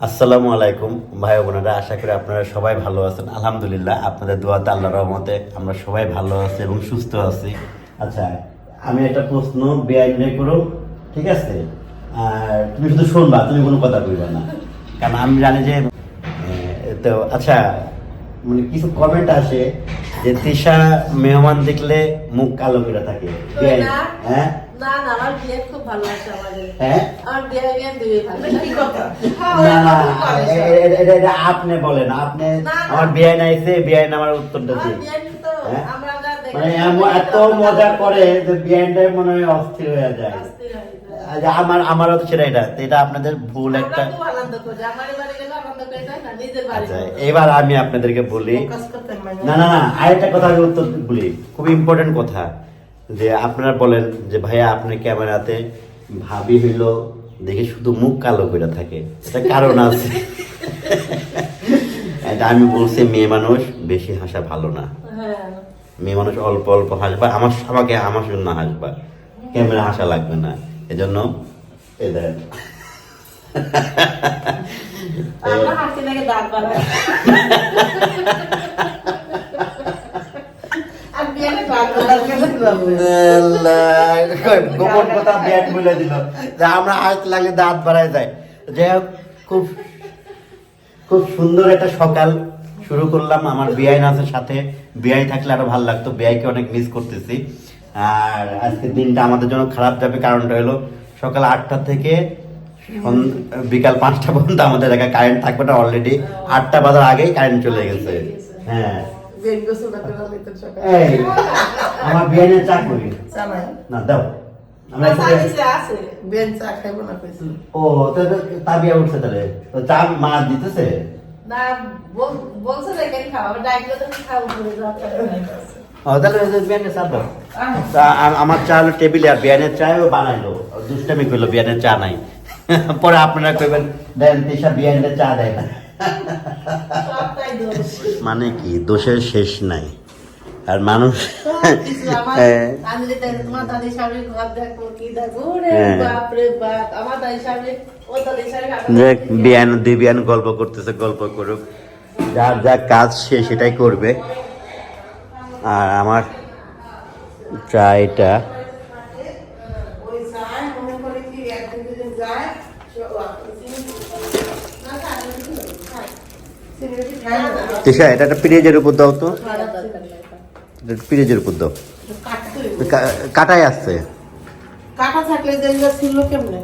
আসসালামু আলাইকুম ভাই বোনেরা আশা করি আপনারা সবাই ভালো আছেন। আলহামদুলিল্লাহ আপনাদের দোয়াতে আল্লাহ রহমতে আমরা সবাই ভালো আছি এবং সুস্থ আছি। আচ্ছা আমি একটা প্রশ্ন বেআইন করো ঠিক আছে? আর তুমি শুধু শুনবা তুমি কোনো কথা বলবা না। কারণ আমি জানি যে তো আচ্ছা মানে কিছু কমেন্ট আসে যে তিশা মেহমান দেখলে মুখ কালো করে থাকে। হ্যাঁ? না না আমার বিয়ে খুব ভালো আছে আমাদের। হ্যাঁ? আমার বিয়ে বিয়ে দুই ভালো কি কথা? হ্যাঁ, না না ওরকম করে সব। এ- এ- এটা- এটা আপনি বলেন আপনি। আমার বিয়ে নাইছে বিয়ে আমার উত্তরটা দিন হ্যাঁ? মানে এত মজা করে যে বিয়েটাই মনে হয় অস্থির হয়ে যায়। আমার আমারও তো সেটা এটা এটা আপনাদের ভুল একটা আচ্ছা এবার আমি আপনাদেরকে বলি মানে। না না না আরেকটা কথা আমি উত্তর বলি। খুব ইম্পর্টেন্ট কথা। যে আপনারা বলেন যে ভাইয়া আপনি ক্যামেরাতে ভাবি হইল দেখে শুধু মুখ কালো করে থাকে। এটা কারণ আছে। এটা আমি বলছি মেয়ে মানুষ বেশি হাসা ভালো না। হ্যাঁ। মেয়ে মানুষ অল্প অল্প হাসবা। আমার সবাকে আমার জন্য হাসবা। ক্যামেরা হাসা লাগবে না। এজন্য এই দেখেন আমরা হাসি লাগে দাঁত বাড়াই আর বিয়ে দাঁত বাড়াই গোপন কথা ব্যাট বলে দিল। যে আমরা হাত লাগলে দাঁত বাড়ায় যায় যাই খুব খুব সুন্দর একটা সকাল শুরু করলাম। আমার বিআই নাচের সাথে। বিআই থাকলে আরও ভালো লাগতো। বিআইকে অনেক মিস করতেছি। আর আজকের দিনটা আমাদের জন্য খারাপ যাবে। কারণটা হলো সকাল আটটা থেকে বিকাল পাঁচটা পর্যন্ত আমাদের এলাকায় কারেন্ট থাকবে না। অলরেডি আটটা বাজার আগেই কারেন্ট চলে গেছে। হ্যাঁ। আমার চাকরি চা নাই? না দাও। ও তাবিয়া উঠছে তাহলে? তো চা মা দিতেছে? আমার চা হলো টেবিলে আর বিয়ানের চাও বানাইলো। দুষ্টামি করল বিয়ানের চা নাই। পরে আপনারা কইবেন দেন তিশা বিয়ানের চা দেয় না। মানে কি? দোষের শেষ নাই। আর মানুষ হ্যাঁ। দুই বিয়ান গল্প করতেছে গল্প করুক। যার যা কাজ সে সেটাই করবে। আর আমার চা এটা ওই চায় মনে করে কি একদিন দুদিন যায়, সে- ও, চিনি- না, খায় না, খায়। চিনি বেশি খায় না। তিশা এটা একটা পিরিয়জের উপর দাও তো। পিরিয়জের উপর দাও। কাটাই আসছে। কাটা থাকলে কেমনে?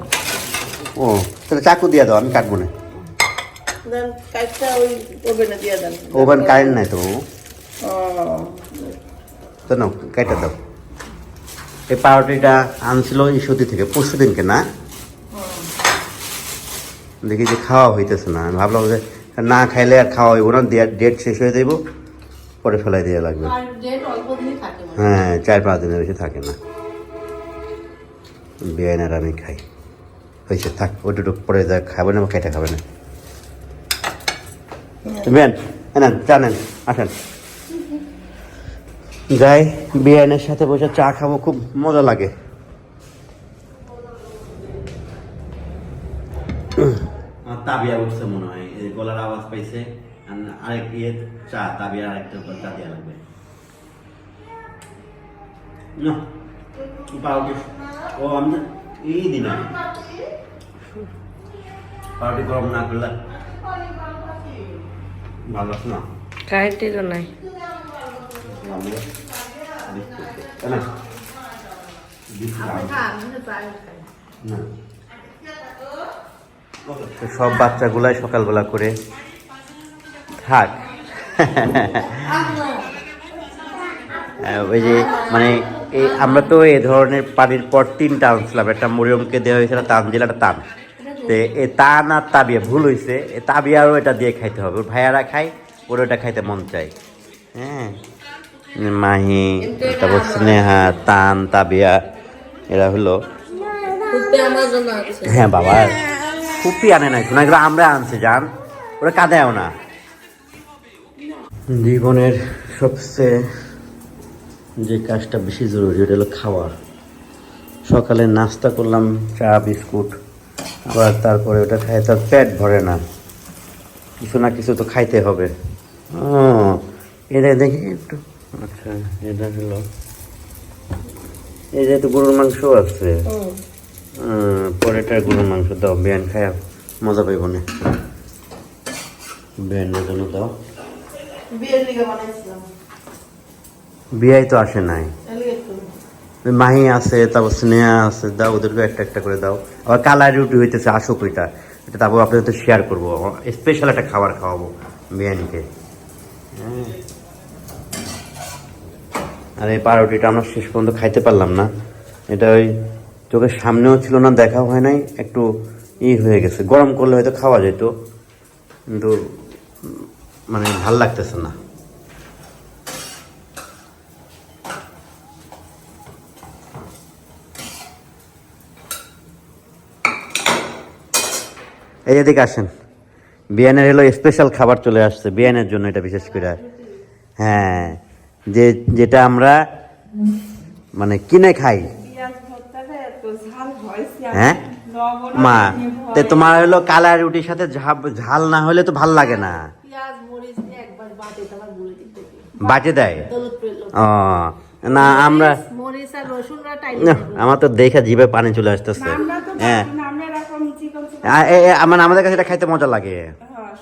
ও তাহলে চাকু দিয়ে দাও আমি কাটবো না। ওভেনে কারেন্ট নাই তো তো নাও কেটে দাও। এই পাউরুটিটা আনছিল ইস্যুতি থেকে পরশু দিনকে না দেখি যে খাওয়া হইতেছে না। আমি ভাবলাম যে না খাইলে আর খাওয়া হইব না ডেট শেষ হয়ে যাইব পরে ফেলাই দিয়ে লাগবে। আর ডেট অল্প দিনই থাকে মনে হয়। হ্যাঁ চার পাঁচ দিনের বেশি থাকে না। বিরিয়ানি আর আমি খাই। হয়েছে থাক ওটুটুক পরে যা খাবে না বা কেটে খাবে না। বেন নেন চা নেন আসেন। যাই বিরিয়ানির সাথে বসে চা খাব খুব মজা লাগে। তাবিয়া উঠছে পাইছে আরেক ইয়ে চা তাবিয়া আরেকটা চা দেওয়া লাগবে। না পাউরুটি ও আমি এই দিন আমি পাউরুটি গরম না করলে? ভালো না? নাই। আমি তো প্রায় খাই। না। তো সব বাচ্চাগুলাই সকালবেলা করে থাক। ওই যে মানে এই আমরা তো এ ধরনের পানির পর তিনটা আনছিলাম। একটা মরিয়মকে দেওয়া হয়েছিল তানজিল একটা তান। তো এ তান আর তাবিয়া, ভুল হয়েছে এই তাবিয়ারও এটা দিয়ে খাইতে হবে। ওর ভাইয়ারা খায়, ওর ওটা খাইতে মন চায়। হ্যাঁ? মাহি তারপর স্নেহা, তান, তাবিয়া, এরা হলো। হ্যাঁ বাবা। কুপি আনে নাই। শোনা আমরা আনছি, জান। ওরা কাঁদেও না। জীবনের সবচেয়ে যে কাজটা বেশি জরুরি ওটা হলো খাওয়া সকালে নাস্তা করলাম চা বিস্কুট আবার তারপরে ওটা খাই তার পেট ভরে না। কিছু না কিছু তো খাইতে হবে। এটা দেখি একটু। আচ্ছা এটা হলো এই যে তো গরুর মাংস আছে হুম, পরেটার গরুর মাংস দাও বিয়ান খায় মজা পাইব না। বিয়ানের জন্য দাও। বিয়ের লিগে বানাইছিলাম। বিয়াই তো আসে নাই। মাহি আছে তারপর স্নেহা আছে দাও ওদেরকে একটা একটা করে দাও। আবার কালার রুটি হইতেছে আসুক ওইটা। এটা তারপর আপনাদের তো শেয়ার করব। স্পেশাল একটা খাবার খাওয়াবো বিরিয়ানিকে। আর এই পাউরুটিটা আমরা শেষ পর্যন্ত খাইতে পারলাম না। এটা ওই চোখের সামনেও ছিল না দেখা হয় নাই একটু ই হয়ে গেছে। গরম করলে হয়তো খাওয়া যেত। কিন্তু মানে ভালো লাগতেছে না। এই এদিকে আসেন। বিয়ানের হলো স্পেশাল খাবার চলে আসছে, বিয়ানের জন্য এটা বিশেষ করে। হ্যাঁ যে, যেটা আমরা মানে কিনে খাই। হ্যাঁ? মা, তে তোমার হলো কালা রুটির সাথে ঝাল না হলে তো ভালো লাগে না। মরিচ দিয়ে? না আমরা আমার তো দেখে জিভে পানি চলে আসতেছে। হ্যাঁ। বাটি না, আমরা এরকম চিকন চিকন আ- এ- এ- আমার আমাদের কাছে এটা খাইতে মজা লাগে। হ্যাঁ,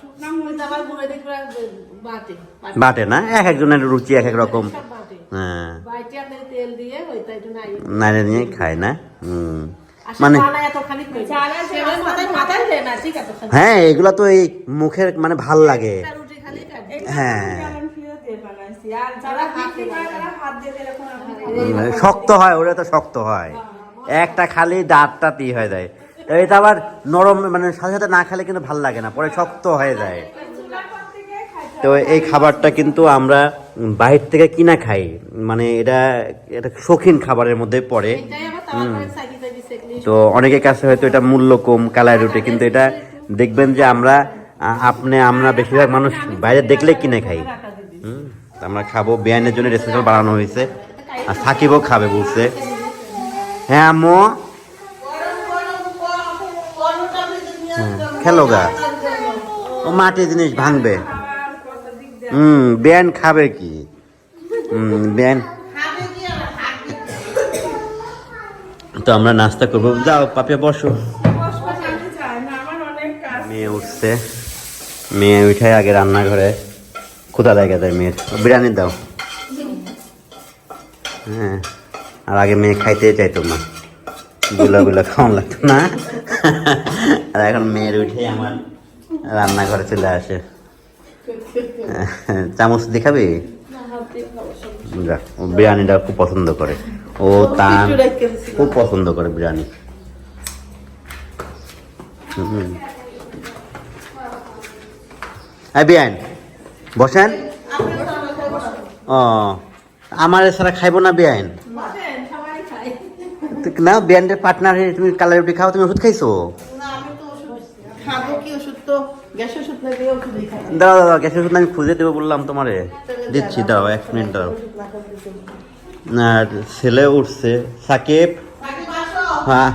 বাটে। না? এক একজনের রুচি এক এক রকম। হ্যাঁ। নাইলে নিয়ে খায় না? হুম। মানে মানে হ্যাঁ এগুলো তো এই মুখের মানে ভালো লাগে। হ্যাঁ। এরকম করে। উম, শক্ত হয় ওটা তো শক্ত হয়। একটা খালি দাঁতটা ই হয়ে যায়। এটা আবার নরম মানে সাথে সাথে না খেলে কিন্তু ভালো লাগে না পরে শক্ত হয়ে যায়। তো এই খাবারটা কিন্তু আমরা বাহির থেকে কিনা খাই। মানে এটা এটা শৌখিন খাবারের মধ্যে পড়ে। তো অনেকের কাছে হয়তো এটা মূল্য কম কালার রুটি কিন্তু এটা দেখবেন যে আমরা আপনি আমরা বেশিরভাগ মানুষ বাইরে দেখলে কিনে খাই। হুম, আমরা খাব বিয়ানের জন্য রেস্টুরেন্ট বানানো হয়েছে। আর সাকিবও খাবে বলছে। হ্যাঁ আম্মু? হ্যাঁ, খেলো গা। ও মাটির জিনিস ভাঙবে। হুম বিয়ান খাবে কি? হুম বিয়ান তো আমরা নাস্তা করব। যাও, পাপিয়া, বসো। মেয়ে উঠছে। মেয়ে উঠে আগে রান্নাঘরে। ক্ষুদা লাগে যায় মেয়ের। বিরিয়ানি দাও। হ্যাঁ আর আগে মেয়ে খাইতে চাইতো না। গুলা গুলা খাওয়ান লাগতো না। আর এখন মেয়ের উঠে আমার রান্নাঘরে চলে আসে। চামচ দেখাবি বিরিয়ানিটা খুব পছন্দ করে। ও দিছি। খুব পছন্দ করে বিরিয়ানি। বিয়ান বসেন। ও আমার এছাড়া খাইবো না বিয়ান? না বিয়ানের পার্টনার তুমি কালার রুটি খাও তুমি ওষুধ খাইছো না আমি তো ওষুধ খাব কি ওষুধ তো গ্যাস ওষুধ না দিয়ে ওষুধই খাই দাও দাও দাও গ্যাসের ওষুধ আমি খুঁজে দেবো বললাম তোমারে। দিচ্ছি দাও এক মিনিট দাও। আর ছেলে উঠছে। সাকিব? হ্যাঁ।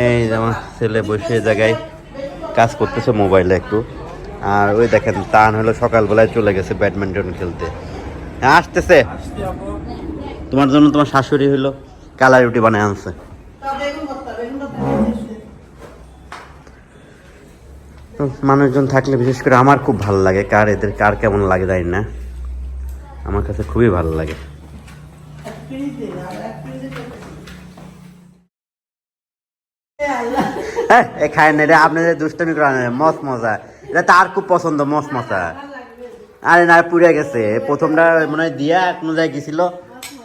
এই আমার ছেলে বসে জায়গায় কাজ করতেছে মোবাইলে একটু। আর ওই দেখেন তান হলো সকালবেলায় চলে গেছে ব্যাডমিন্টন খেলতে। হ্যাঁ আসতেছে। তোমার জন্য তোমার শাশুড়ি হইল কালার রুটি বানায় আনছে তা বেগুন ভর্তা বেগুন ভর্তা বানাইছি। তো মানুষজন থাকলে বিশেষ করে আমার খুব ভালো লাগে। কার এদের কার কেমন লাগে জানি না। আমার কাছে খুবই ভালো লাগে। এক এক হ্যাঁ খায় না রে আপনাদের দুষ্টমি করা মস মজা। এটা তার খুব পছন্দ মস মজা। আরে না পুড়ে গেছে। প্রথমটা মনে হয় দিয়া কোনো জায়গায় গেছিল।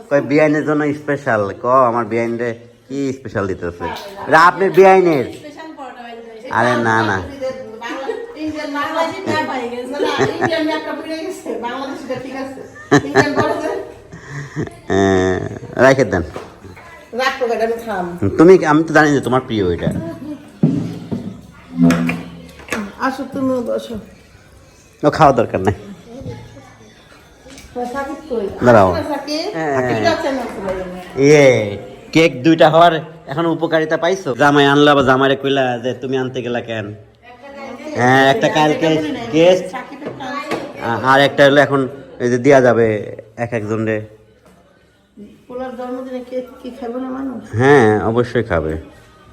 কয় বিয়াইনের জন্য স্পেশাল ক আমার বিয়াইনরে কি স্পেশাল দিতেছে? এটা আপনার পরোটা বাইরে আরে না না। ইন্ডিয়ান বাংলাদেশি বাংলাদেশি হয়ে গেছে না না ইন্ডিয়ান ম্যাপটা পুড়ে গেছে বাংলাদেশিটা ঠিক আছে। ইন্ডিয়ান বড় রাখে দেন তুমি আমি তো জানি যে তোমার প্রিয় এটা। আসো তুমিও বসো। ও খাওয়া দরকার নাই। দাঁড়াও। ইয়ে কেক দুইটা হওয়ার এখন উপকারিতা পাইছো? জামাই আনলা বা জামাইরে কইলা যে তুমি আনতে গেলা কেন? হ্যাঁ একটা কালকে গেস্ট আর একটা হলো এখন এই যে দেওয়া যাবে এক একজনের পোলার জন্মদিনে কেক কি খাবে না মানুষ? হ্যাঁ অবশ্যই খাবে।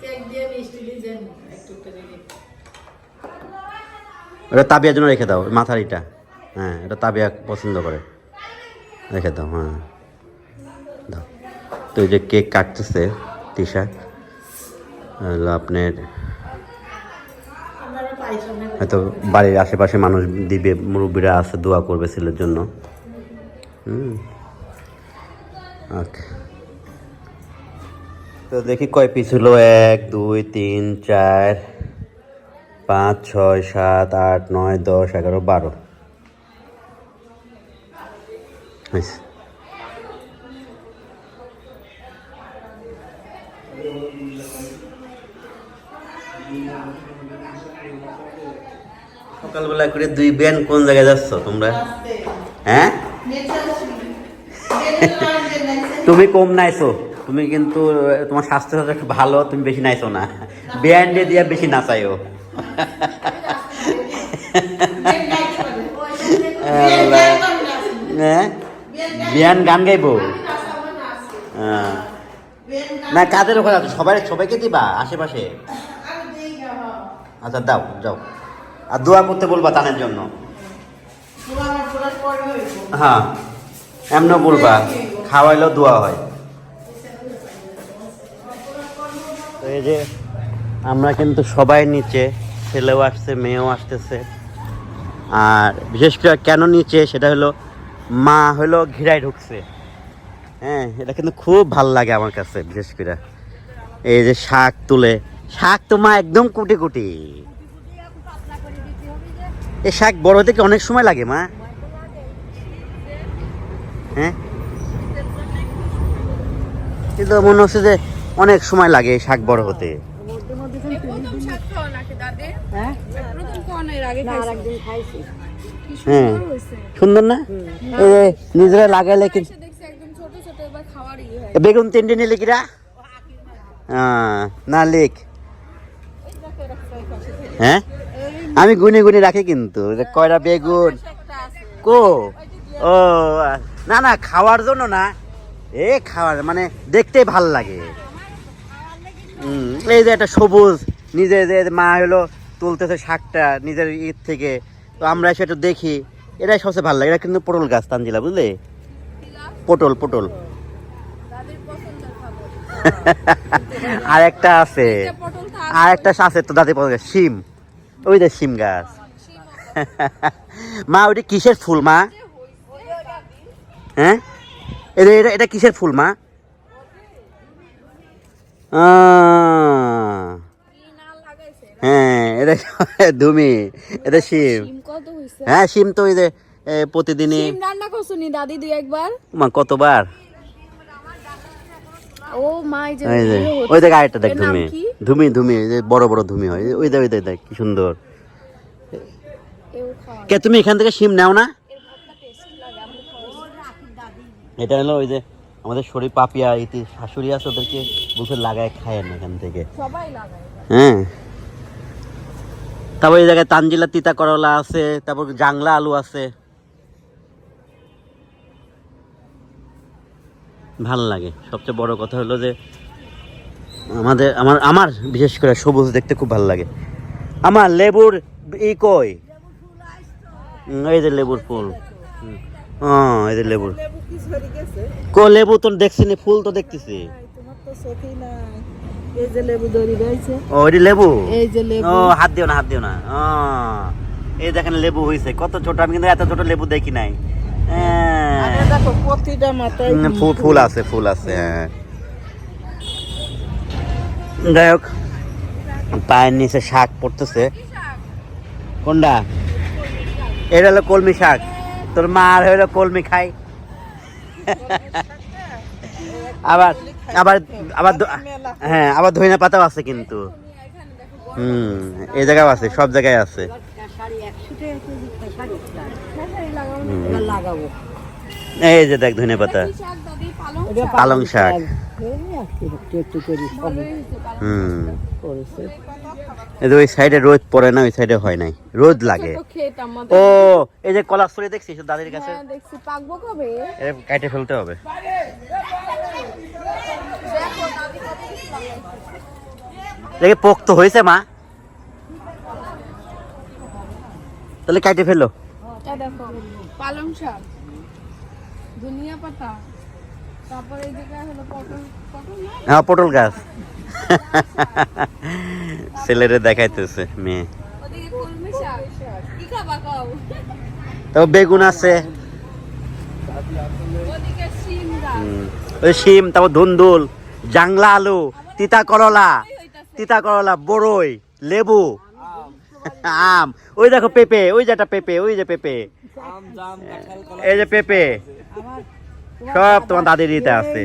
কেক দিয়ে মিষ্টি ডিজাইন একটু করে দিই। ওটা তাবিয়ার জন্য রেখে দাও মাথার ইটা হ্যাঁ এটা তাবিয়া পছন্দ করে। রেখে দাও হ্যাঁ। দাও। তো এই যে কেক কাটতেছে তিশা। আপনার হয়তো বাড়ির আশেপাশে মানুষ দিবে, মুরব্বীরা আছে, দোয়া করবে ছেলের জন্য। হুম। তো দেখি কয় পিস হলো? এক, দুই, তিন, চার, পাঁচ, ছয়, সাত, আট, নয়, দশ, এগারো, বারো। হয়েছে। সকালবেলা করে দুই ব্যান কোন জায়গায় যাচ্ছ তোমরা? হ্যাঁ? তুমি কম নাইছো। তুমি কিন্তু, তোমার স্বাস্থ্য সাথে ভালো, তুমি বেশি নাইছো না। ব্যান্ডে দিয়ে বেশি নাচাইও। বিয়ান গান গাইবো। না, কাদের ওখানে সবাই, সবাইকে দিবা আশেপাশে? আচ্ছা দাও, যাও। আর দোয়া করতে বলবা তানের জন্য। হ্যাঁ এমনও বলবা, খাওয়াইলেও দোয়া হয়। এই যে আমরা কিন্তু সবাই নিচে, ছেলেও আসছে, মেয়েও আসতেছে। আর বিশেষ করে কেন নিচে, সেটা হলো মা হলো ঘিরায় ঢুকছে। হ্যাঁ এটা কিন্তু খুব ভালো লাগে আমার কাছে, বিশেষ করে। এই যে শাক তুলে শাক তো মা একদম কুটি কুটি। এ শাক বড় হতে কি অনেক সময় লাগে মা? হ্যাঁ? কিন্তু মনে হচ্ছে যে অনেক সময় লাগে শাক বড় হতে। হ্যাঁ? হ্যাঁ। সুন্দর না? এই নিজেরা লাগাইলে কি বেগুন তিনটে নিলে কিরা? আহ, না লিখ। হ্যাঁ? আমি গুনে গুনে রাখি কিন্তু। যে কয়টা বেগুন? কো? ও না না খাওয়ার জন্য না। এ খাওয়ার মানে দেখতে ভালো লাগে। হুম, এই যে একটা সবুজ নিজে যে মা হলো তুলতেছে শাকটা নিজের ঈদ থেকে তো আমরা সেটা দেখি। এটাই সবচেয়ে ভালো লাগে এটা কিন্তু পটল গাছ তানজিলা বুঝলে? পটল পটল। আর একটা আছে আর একটা আছে। তো দাদি পছন্দ শিম। ওই যে শিম গাছ। মা ওইটা কিসের ফুল মা? হ্যাঁ? এটা এটা এটা কিসের ফুল মা? হ্যাঁ এটা ধুমি এটা শিম। হ্যাঁ শিম তো ওই যে প্রতিদিনই রান্না করছ নি দাদি দুই একবার? মা কতবার? ও মা এই যে ওই দেখ আরেকটা দেখ ধুমি। ধুমি ধুমি যে বড় বড় ধুমি হয়। ওই দেখ ওই দেখ দেখ কি সুন্দর। কে তুমি এখান থেকে শিম নাও না? এটা হলো ওই যে আমাদের শরীর পাপিয়া ইতি শাশুড়ি আছে ওদেরকে বলছে লাগায় খায় না এখান থেকে। হ্যাঁ। তারপর এই জায়গায় তানজিলা তিতা করলা আছে তারপর জাংলা আলু আছে। ভালো লাগে। সবচেয়ে বড় কথা হলো যে আমাদের আমার আমার বিশেষ করে সবুজ দেখতে খুব ভালো লাগে। আমার লেবুর ই কই? এই যে লেবুর ফুল। হ্যাঁ এই যে লেবুর। লেবু তো দেখছি না, ফুল তো দেখতেছি। লেবু? হাত দিও না হাত দিও না। ও এই লেবু হয়েছে কত ছোট আমি কিন্তু এত ছোট লেবু দেখি নাই। হ্যাঁ। ফুল ফুল আছে ফুল আছে হ্যাঁ। যাই হোক পায়ের নিচে শাক পড়তেছে। কোনটা? এটা হলো কলমি শাক। তোর মা আর হলো কলমি খাই আবার আবার আবার হ্যাঁ আবার ধইনা পাতাও আছে কিন্তু। হুম এই জায়গাও আছে সব জায়গায় আছে। শাড়ি হুম। লাগাবো। এই যে দেখ ধনে পাতা। পালং শাক। হুম। করেছে। এই যে ওই সাইডে রোদ পড়ে না ওই সাইডে হয় নাই। রোদ লাগে। তো ও এই যে কলা ছড়ি দেখছিস দাদির কাছে? হ্যাঁ দেখছি। পাকবো কবে? এটা কাটে ফেলতে হবে। দেখে পোক্ত হয়েছে মা। তাহলে কাটে ফেলো। পালং শাক। ধনিয়া পাতা তারপরে এই জায়গায় হলো পটল পটল না? হ্যাঁ পটল গাছ। ছেলেরে দেখাইতেছে মেয়ে। ওদিকে কলমি শাক। কি খাবা খাও তারপর বেগুন আছে। ওদিকে শিম গাছ। ওই শিম তারপর ধুন্দুল জাংলা আলু তিতা করলা তিতা করলা বড়ই লেবু। আম। ওই দেখো পেঁপে ওই যে একটা পেঁপে ওই যে পেঁপে। এই যে পেঁপে। সব তোমার দাদির দিতে আছে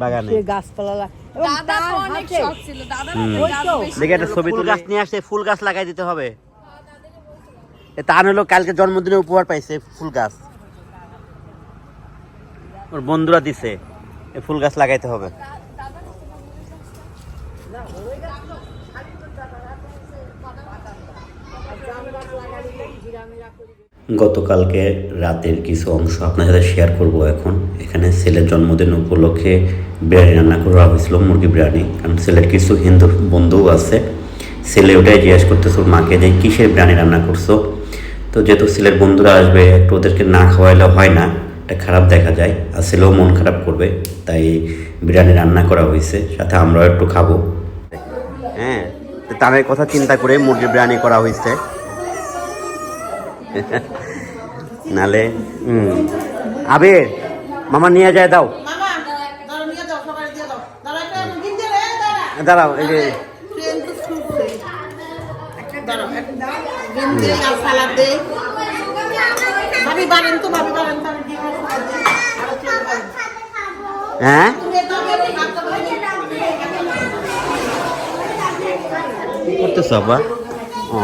বাগানে। গাছপালা দাদা দেখে একটা ছবি ফুল গাছ নিয়ে আসছে ফুল গাছ লাগাই দিতে হবে। তান হলো কালকে জন্মদিনে উপহার পাইছে ফুল গাছ। ওর বন্ধুরা দিছে এই ফুল গাছ লাগাইতে হবে। গতকালকে রাতের কিছু অংশ আপনার সাথে শেয়ার করব এখন। এখানে ছেলের জন্মদিন উপলক্ষে বিরিয়ানি রান্না করা হয়েছিল মুরগি বিরিয়ানি। কারণ ছেলের কিছু হিন্দু বন্ধুও আছে। ছেলে ওটাই জিজ্ঞেস করতেছে মাকে যে কিসের বিরিয়ানি রান্না করছ? তো যেহেতু ছেলের বন্ধুরা আসবে, একটু ওদেরকে না খাওয়াইলে হয় না। এটা খারাপ দেখা যায়। আর ছেলেও মন খারাপ করবে। তাই বিরিয়ানি রান্না করা হয়েছে। সাথে আমরাও একটু খাব। হ্যাঁ তাদের কথা চিন্তা করে মুরগির বিরিয়ানি করা হয়েছে। নালে হুম আবির মামা নিয়ে যায় দাও। দাঁড়াও এই যে। হ্যাঁ? করতেছো আব্বা? ও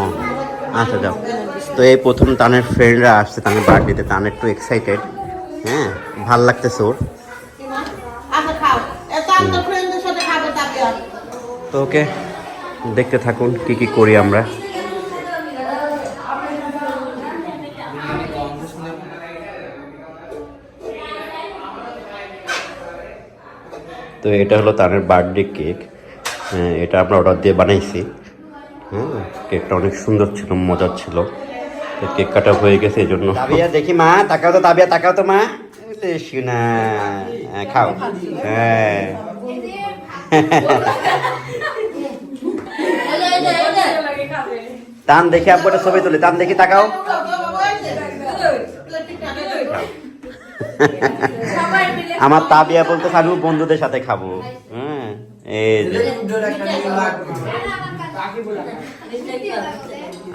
আচ্ছা যাও। তো এই প্রথম তানের ফ্রেন্ডরা আসছে তানের বার্থডেতে তান একটু এক্সাইটেড হ্যাঁ ভালো লাগতেছে ওর। আচ্ছা তো ওকে দেখতে থাকুন কি কি করি আমরা। তো এটা হলো তানের বার্থডে কেক হ্যাঁ এটা আমরা অর্ডার দিয়ে বানাইছি। হ্যাঁ কেকটা অনেক সুন্দর ছিল মজার ছিল। কেক কাটা হয়ে গেছে এই জন্য তাবিয়া দেখি মা তাকাও তো তাবিয়া তাকাও তো মা। না খাও। হ্যাঁ। টান দেখি আব্বু একটা ছবি তুলি টান দেখি তাকাও। আমার তাবিয়া বলতে আমি বন্ধুদের সাথে খাব। হ্যাঁ এই যে।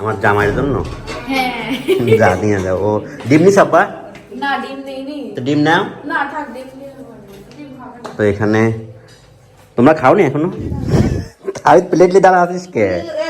আমার জামাইয়ের জন্য? হ্যাঁ। যা নিয়ে যাও ও ডিম নিস আব্বা? না ডিম নেই নি তো ডিম নাও। না থাক ডিম নিয়ে নেব। ডিম খাবে না। তো এখানে তোমরা খাও নি। এখনও আমি প্লেটলি দাঁড়া আছিস কে? এ